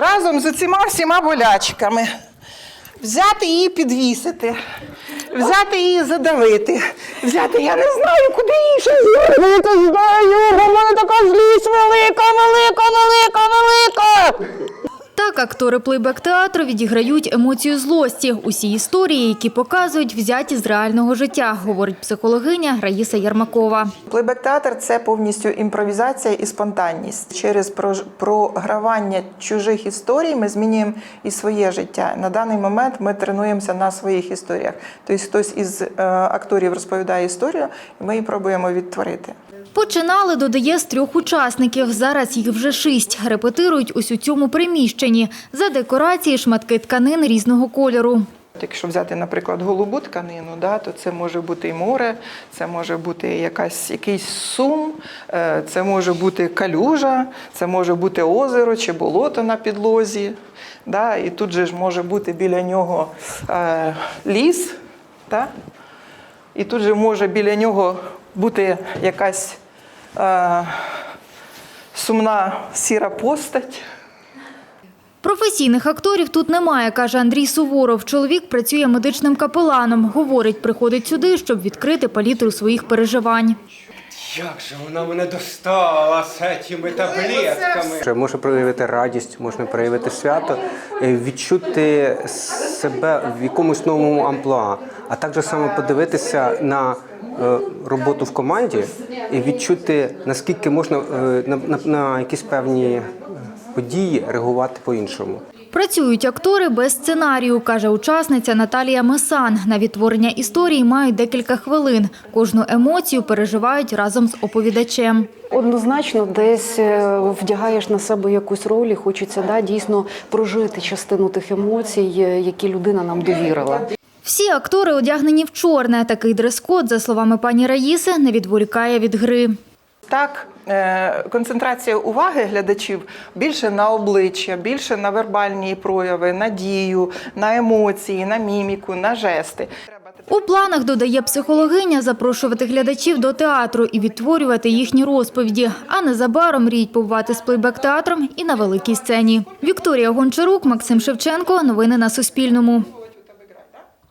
разом з цими всіма болячками. Взяти її підвісити, взяти її задавити, взяти, я не знаю, куди її ще Актори плейбек-театру відіграють емоцію злості. Усі історії, які показують, взяті з реального життя, говорить психологиня Раїса Ярмакова. Плейбек-театр це повністю імпровізація і спонтанність. Через програвання чужих історій ми змінюємо і своє життя. На даний момент ми тренуємося на своїх історіях. Тобто хтось із е, акторів розповідає історію, і ми її пробуємо відтворити. Починали, додає, з трьох учасників. Зараз їх вже шість. Репетирують ось у цьому приміщенні. За декорації шматки тканин різного кольору. Якщо взяти, наприклад, голубу тканину, то це може бути і море, це може бути якийсь сум, е, це може бути калюжа, це може бути озеро чи болото на підлозі. І тут же ж може бути біля нього е, ліс, і тут же може біля нього бути якась е, сумна сіра постать. Професійних акторів тут немає, каже Андрій Суворов. Чоловік працює медичним капеланом. Говорить, приходить сюди, щоб відкрити палітру своїх переживань. Як же вона мене достала з цими таблетками? Що Може проявити радість, можна проявити свято, е, відчути себе в якомусь новому амплуа, а також саме подивитися на роботу в команді і відчути, наскільки можна е, на, на, на якісь певні е, події реагувати по-іншому. Працюють актори без сценарію, каже учасниця Наталія Месан. На відтворення історії мають декілька хвилин. Кожну емоцію переживають разом з оповідачем. Однозначно, десь е, вдягаєш на себе якусь роль, і хочеться да, дійсно прожити частину тих емоцій, е, які людина нам довірила. Всі актори одягнені в чорне. Такий дрес-код, за словами пані Раїси, не відволікає від гри. Так, е, концентрація уваги глядачів більше на обличчя, більше на вербальні прояви, на дію, на емоції, на міміку, на жести. У планах, додає психологиня, запрошувати глядачів до театру і відтворювати їхні розповіді. А незабаром мріють побувати з плейбек-театром і на великій сцені. Вікторія Гончарук, Максим Шевченко. Новини на Суспільному.